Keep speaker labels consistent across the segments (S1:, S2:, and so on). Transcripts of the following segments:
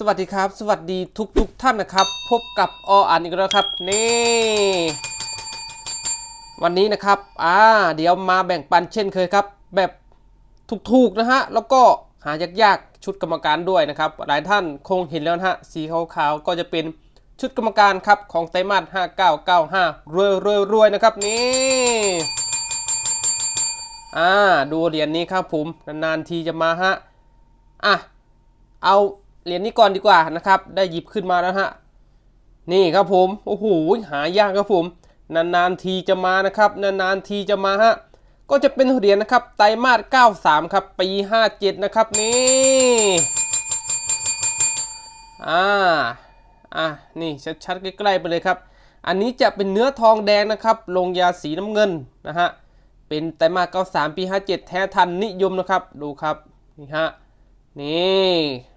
S1: สวัสดีครับ สวัสดีทุกทุกท่านนะครับ พบกับออ่านอีกแล้วครับ นี่ วันนี้นะครับอ่าเดี๋ยวมาแบ่งปันเช่นเคยครับ แบบถูกๆนะฮะ แล้วก็หายากๆชุดกรรมการด้วยนะครับ หลายท่านคงเห็นแล้วนะฮะ สีขาวๆก็จะเป็นชุดกรรมการครับ ของไตรมาส5995 รวยรวยรวยนะครับ นี่อ่าดูเหรียญนี้ครับผม นานๆทีจะมาฮะ อะ เอา เหรียญนี้ก่อนดีกว่านะครับ ได้หยิบขึ้นมาแล้วฮะ นี่ครับผม โอ้โห หายากครับผม นานๆทีจะมานะครับ นานๆทีจะมาฮะ ก็จะเป็นเหรียญนะครับ ไตรมาส93 ครับ ปี 57 นะครับ นี่ อ่า อะ นี่ชัดๆ ใกล้ๆไปเลยครับ อันนี้จะเป็นเนื้อทองแดงนะครับ ลงยาสีน้ำเงินนะฮะ เป็นไตรมาส93 ปี 57 แท้ทันนิยมนะครับ ดูครับ นี่ฮะ นี่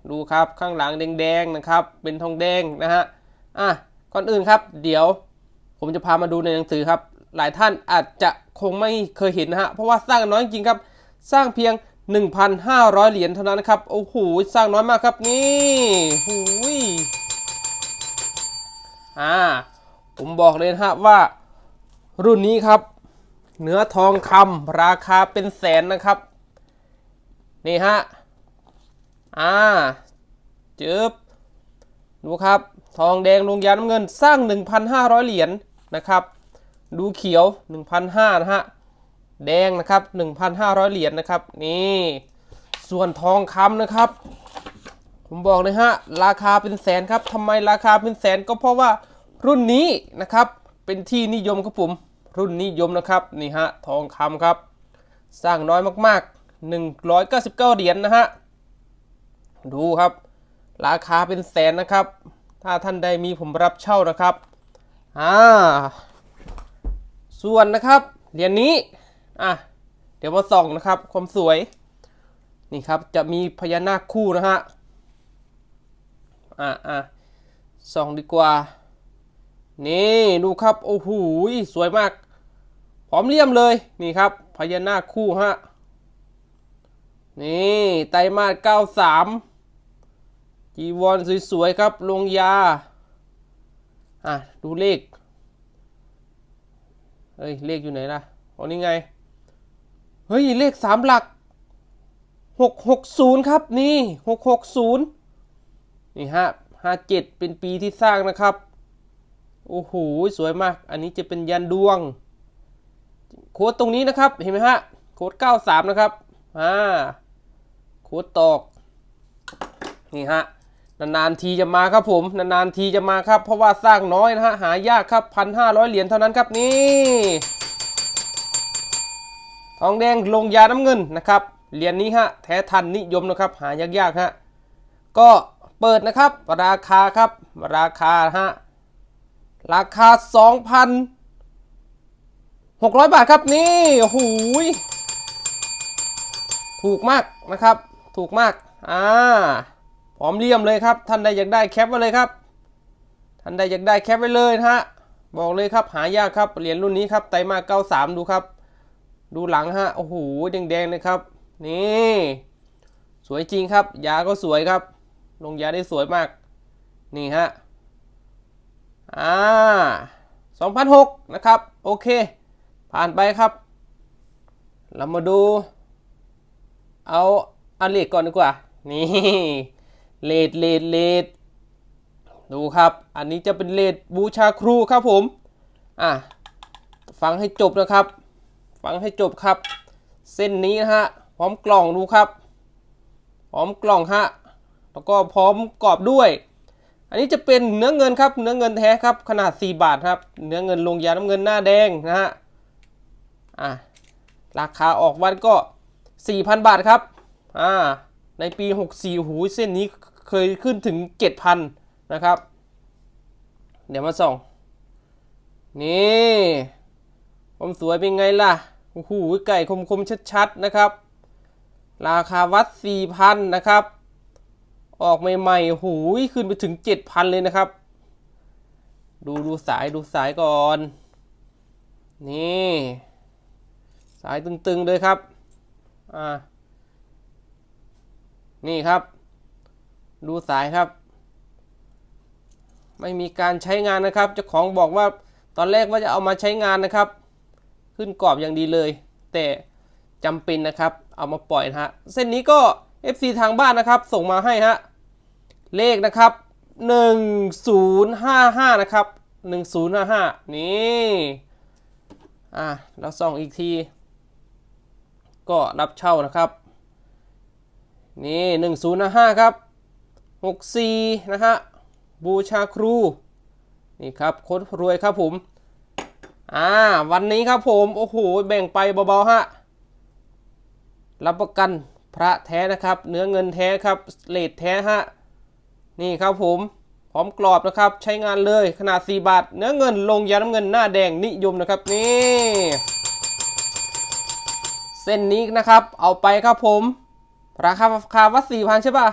S1: ดูครับข้างหลังแดงๆนะครับ เป็นทองแดงนะฮะอะก่อนอื่นครับ เดี๋ยวผมจะพามาดูในหนังสือครับ หลายท่านอาจจะคงไม่เคยเห็นนะฮะเพราะว่าสร้างน้อยจริงครับ สร้างเพียง 1,500 เหรียญเท่านั้นนะครับโอ้โหสร้างน้อยมากครับนี่หูยอ่าผมบอกเลยนะฮะว่ารุ่นนี้ครับ เนื้อทองคำราคาเป็นแสนนะครับ นี่ฮะ อ่าจึบดูครับ ทองแดงลงยาน้ำเงินสร้าง 1,500 เหรียญนะครับ ดูเขียว 1,500นะฮะ แดงนะครับ 1,500 เหรียญนะครับ นี่ ส่วนทองคำนะครับ ผมบอกเลยฮะ ราคาเป็นแสนครับทำไมราคาเป็นแสนก็เพราะว่ารุ่นนี้นะครับ เป็นที่นิยมครับผม รุ่นนิยมนะครับ นี่ฮะ ทองคำครับ สร้างน้อยมากๆ 199 เหรียญนะฮะ ดูครับ ราคาเป็นแสนนะครับ ถ้าท่านใดมีผมรับเช่านะครับอ่าส่วนนะครับเหรียญนี้อะเดี๋ยวมาส่องนะครับ ความสวย นี่ครับจะมีพญานาคคู่นะฮะอะอะส่องดีกว่า นี่ดูครับโอ้โหสวยมากพร้อมเลี่ยมเลยนี่ครับพญานาคคู่ฮะนี่ไตรมาส93 จีวรสวยๆครับ ลงยา อะ ดูเลข เฮ้ย เลขอยู่ไหนล่ะอ๋อนี่ไง เฮ้ย เลขสามหลักหกหกศูนย์ครับ นี่หกหกศูนย์นี่ฮะห้าเจ็ดเป็นปีที่สร้างนะครับ โอ้โห สวยมาก อันนี้จะเป็นยันดวง โค้ดตรงนี้นะครับ เห็นไหมฮะ โค้ดเก้าสามนะครับ อ่า โค้ดตอกนี่ฮะ นานๆทีจะมาครับผมนานๆทีจะมาครับ เพราะว่าสร้างน้อยนะฮะหายากครับพันห้าร้อยเหรียญเท่านั้นครับนี่ทองแดงลงยาน้ำเงินนะครับเหรียญนี้ฮะแท้ทันนิยมนะครับหายากๆฮะก็เปิดนะครับราคาครับราคาฮะราคา 2,600 บาทครับนี่โอ้โหยถูกมากนะครับ ถูกมากอ่า พร้อมเลี่ยมเลยครับ ท่านใดอยากได้แคปไว้เลยครับ ท่านใดอยากได้แคปไว้เลยนะฮะ บอกเลยครับหายากครับ เหรียญรุ่นนี้ครับไตมาเกลส93ดูครับ ดูหลังฮะ โอ้โหแดงๆเลยครับ นี่ สวยจริงครับ ยาก็สวยครับ ลงยาได้สวยมาก นี่ฮะ อ่า2006นหกนะครับ โอเค ผ่านไปครับ เรามาดู เอาอันเลขก่อนดีกว่า นี่ เลดเลดเลดดูครับ อันนี้จะเป็นเลดบูชาครูครับผม อะ ฟังให้จบนะครับ ฟังให้จบครับ เส้นนี้นะฮะ พร้อมกล่องดูครับ พร้อมกล่องฮะ แล้วก็พร้อมกรอบด้วย อันนี้จะเป็นเนื้อเงินครับ เนื้อเงินแท้ครับ ขนาด 4 บาทครับ เนื้อเงินลงยาน้ำเงินหน้าแดงนะฮะ อะ ราคาออกวันก็ 4,000 บาทครับ อ่า ในปี 64หูเส้นนี้ เคยขึ้นถึง 7,000 นะครับ เดี๋ยวมาส่อง นี่ความสวยเป็นไงล่ะ โอ้โห ไก่คมๆ ชัดๆ นะครับ ราคาวัด 4,000 นะครับ ออกใหม่ๆหูยขึ้นไปถึง 7,000 เลยนะครับ ดูดูสายดูสายก่อน นี่ สายตึงๆ เลยครับ อ่า นี่ครับ ดูสายครับ ไม่มีการใช้งานนะครับเจ้าของบอกว่าตอนแรกว่าจะเอามาใช้งานนะครับ ขึ้นกรอบอย่างดีเลย แต่จำเป็นนะครับ เอามาปล่อยนะฮะเส้นนี้ก็ FC ทางบ้านนะครับ ส่งมาให้ฮะเลขนะครับ1055นะครับ1055นี่อะเราส่องอีกที ก็รับเช่านะครับ นี่1055ครับ 64 นะฮะ บูชาครู นี่ครับโคตรรวยครับผม อ่า วันนี้ครับผม โอ้โห แบ่งไปเบาๆฮะ รับประกันพระแท้นะครับ เนื้อเงินแท้ครับ เลทแท้ฮะ นี่ครับผม พร้อมกรอบนะครับ ใช้งานเลยขนาด 4 บาท เนื้อเงินลงยาน้ำเงินหน้าแดงนิยมนะครับ นี่เส้นนี้นะครับ เอาไปครับผม ราคาราคาว่าสี่พันใช่ป่ะ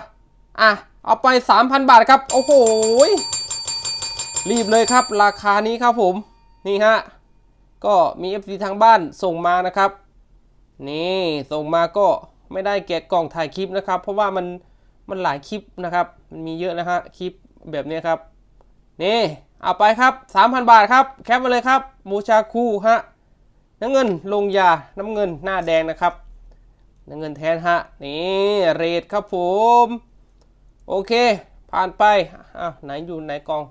S1: อะ เอาไป 3,000 บาทครับ โอ้โห รีบเลยครับ ราคานี้ครับผม นี่ฮะ ก็มี FC ทางบ้านส่งมานะครับ นี่ส่งมาก็ไม่ได้แกะกล่องถ่ายคลิปนะครับ เพราะว่ามันมันหลายคลิปนะครับ มันมีเยอะนะฮะคลิปแบบนี้ครับ นี่เอาไปครับ 3,000 บาทครับ แคปมาเลยครับบูชาคูฮะน้ำเงินลงยาน้ำเงินหน้าแดงนะครับน้ำเงินแทนฮะนี่เรทครับผม โอเค ผ่านไปอ้าวไหนอยู่ไหนกอง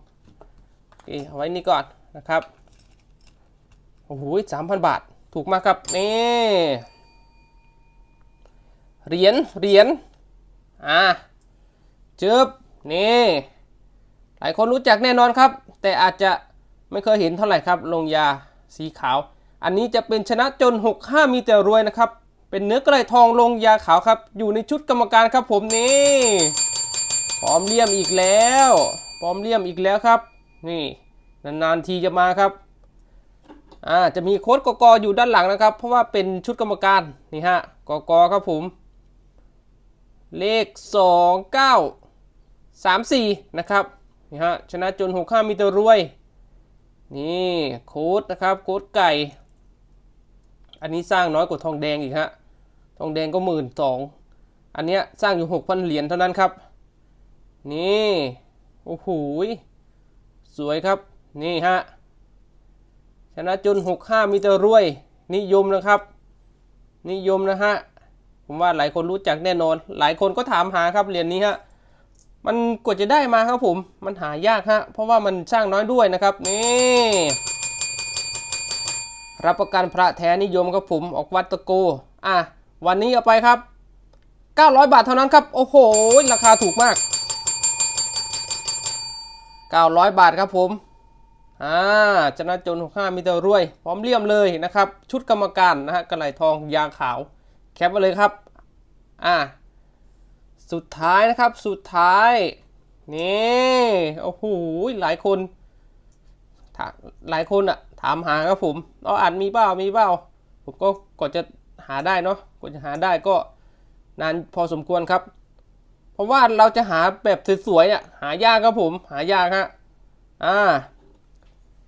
S1: โอเคเอาไว้นี่ก่อนนะครับโอ้โหสามพันบาทถูกมากครับนี่เหรียญเหรียญอ่าเจิบนี่หลายคนรู้จักแน่นอนครับ แต่อาจจะไม่เคยเห็นเท่าไหร่ครับลงยาสีขาว อันนี้จะเป็นชนะจน 65 มีแต่รวยนะครับ เป็นเนื้อกระไรทองลงยาขาวครับ อยู่ในชุดกรรมการครับผมนี่ พร้อมเลี่ยมอีกแล้วพร้อมเลี่ยมอีกแล้วครับ นี่นานๆทีจะมาครับอ่าจะมีโค้ดกกอยู่ด้านหลังนะครับ เพราะว่าเป็นชุดกรรมการนี่ฮะกกครับผม เลข 2 9 3 4 นะครับนี่ฮะชนะจน 65 มีแต่รวย นี่โค้ดนะครับโค้ดไก่ อันนี้สร้างน้อยกว่าทองแดงอีกฮะทองแดงก็หมื่นสองอันเนี้ยสร้างอยู่ 6,000 เหรียญเท่านั้นครับ นี่ โอ้โหสวยครับ นี่ฮะ ชนะจน65 มีแต่รวย นิยมนะครับ นิยมนะฮะ ผมว่าหลายคนรู้จักแน่นอน หลายคนก็ถามหาครับเหรียญนี้ฮะ มันกว่าจะได้มาครับผม มันหายากฮะ เพราะว่ามันสร้างน้อยด้วยนะครับ นี่รับประกันพระแท้นิยมครับผมออกวัดตะโก อะ วันนี้เอาไปครับ 900 บาทเท่านั้นครับ โอ้โห ราคาถูกมาก 900 บาทครับผมอ่าชนะจน65มีแต่รวย พร้อมเลี่ยมเลยนะครับ ชุดกรรมการนะฮะกระไหลทองยางขาว แคปไว้เลยครับ อ่า สุดท้ายนะครับ สุดท้าย นี่ โอ้โห หลายคน หลายคนอะถามหาครับผมเอาอ่านมีเปล่า มีเปล่า ผมก็กว่าจะหาได้เนาะกว่าจะหาได้ก็นานพอสมควรครับ เพราะว่าเราจะหาแบบสวยๆอะหายากครับผมหายากฮะอ่า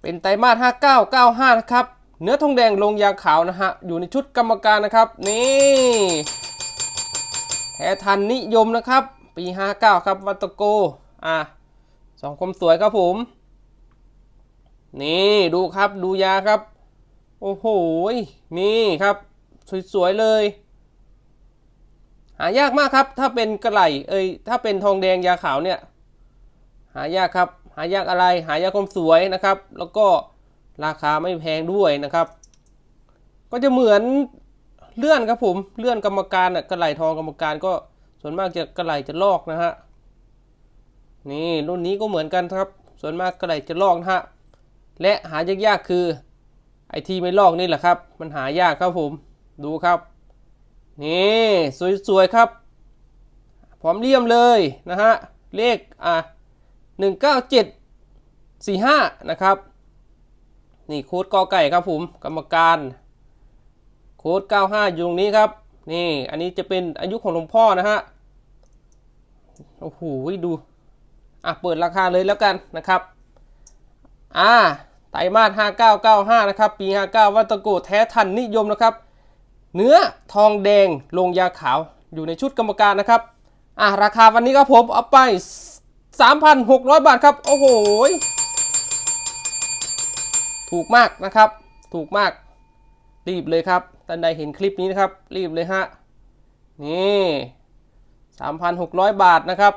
S1: เป็นไตรมาส5995 นะครับ เนื้อทองแดงลงยาขาวนะฮะ อยู่ในชุดกรรมการนะครับ นี่แท้ทันนิยมนะครับ ปี 59 ครับวัตโก อ่าสองคมสวยครับผม นี่ดูครับดูยาครับ โอ้โห นี่ครับ สวยๆเลย หายากมากครับ ถ้าเป็นกระไหลเอ้ยถ้าเป็นทองแดงยาขาวเนี่ยหายากครับ หายากอะไรหายากความสวยนะครับ แล้วก็ราคาไม่แพงด้วยนะครับ ก็จะเหมือนเลื่อนครับผมเลื่อนกรรมการน่ะกระไหลทองกรรมการก็ส่วนมากจะกระไหลจะลอกนะฮะนี่รุ่นนี้ก็เหมือนกันครับ ส่วนมากกระไหลจะลอกนะฮะและหายากๆคือไอที่ไม่ลอกนี่แหละครับ มันหายากครับผมดูครับ นี่สวยๆครับ พร้อมเลี่ยมเลยนะฮะ เลขอะหนึ่งเก้าเจ็ดสี่ห้านะครับ นี่โค้ดกอไก่ครับผม กรรมการ โค้ด95อยู่ตรงนี้ครับ นี่อันนี้จะเป็นอายุของหลวงพ่อนะฮะ โอ้โหดู อะ เปิดราคาเลยแล้วกันนะครับ อ่าไตรมาส 5995 นะครับ ปี 59 วัตโกแท้ทันนิยมนะครับ เนื้อทองแดงลงยาขาวอยู่ในชุดกรรมการนะครับ อะราคาวันนี้ครับผมเอาไป 3,600 บาทครับ โอ้โห ถูกมากนะครับ ถูกมาก รีบเลยครับท่านใดเห็นคลิปนี้นะครับ รีบเลยฮะ นี่ 3,600 บาทนะครับ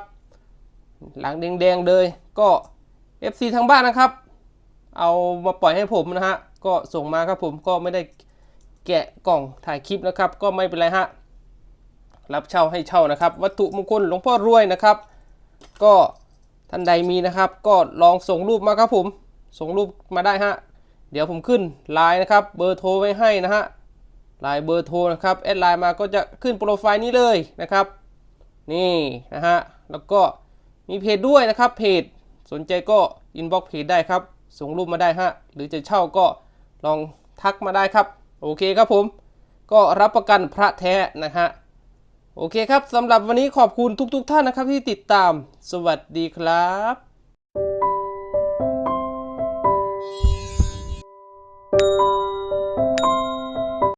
S1: หลังแดงๆเลยก็ FC ทางบ้านนะครับ เอามาปล่อยให้ผมนะฮะ ก็ส่งมาครับผมก็ไม่ได้ แกะกล่องถ่ายคลิปนะครับ ก็ไม่เป็นไรฮะ รับเช่าให้เช่านะครับ วัตถุมงคลหลวงพ่อรวยนะครับ ก็ท่านใดมีนะครับ ก็ลองส่งรูปมาครับผม ส่งรูปมาได้ฮะ เดี๋ยวผมขึ้นไลน์นะครับ เบอร์โทรไว้ให้นะฮะไลน์เบอร์โทรนะครับแอดไลน์มาก็จะขึ้นโปรไฟล์นี้เลยนะครับ นี่นะฮะ แล้วก็มีเพจด้วยนะครับ เพจสนใจก็อินบ็อกเพจได้ครับ ส่งรูปมาได้ฮะ หรือจะเช่าก็ลองทักมาได้ครับ โอเคครับผม ก็รับประกันพระแท้นะฮะโอเคครับสำหรับวันนี้ขอบคุณทุกๆทท่านนะครับที่ติดตาม สวัสดีครับ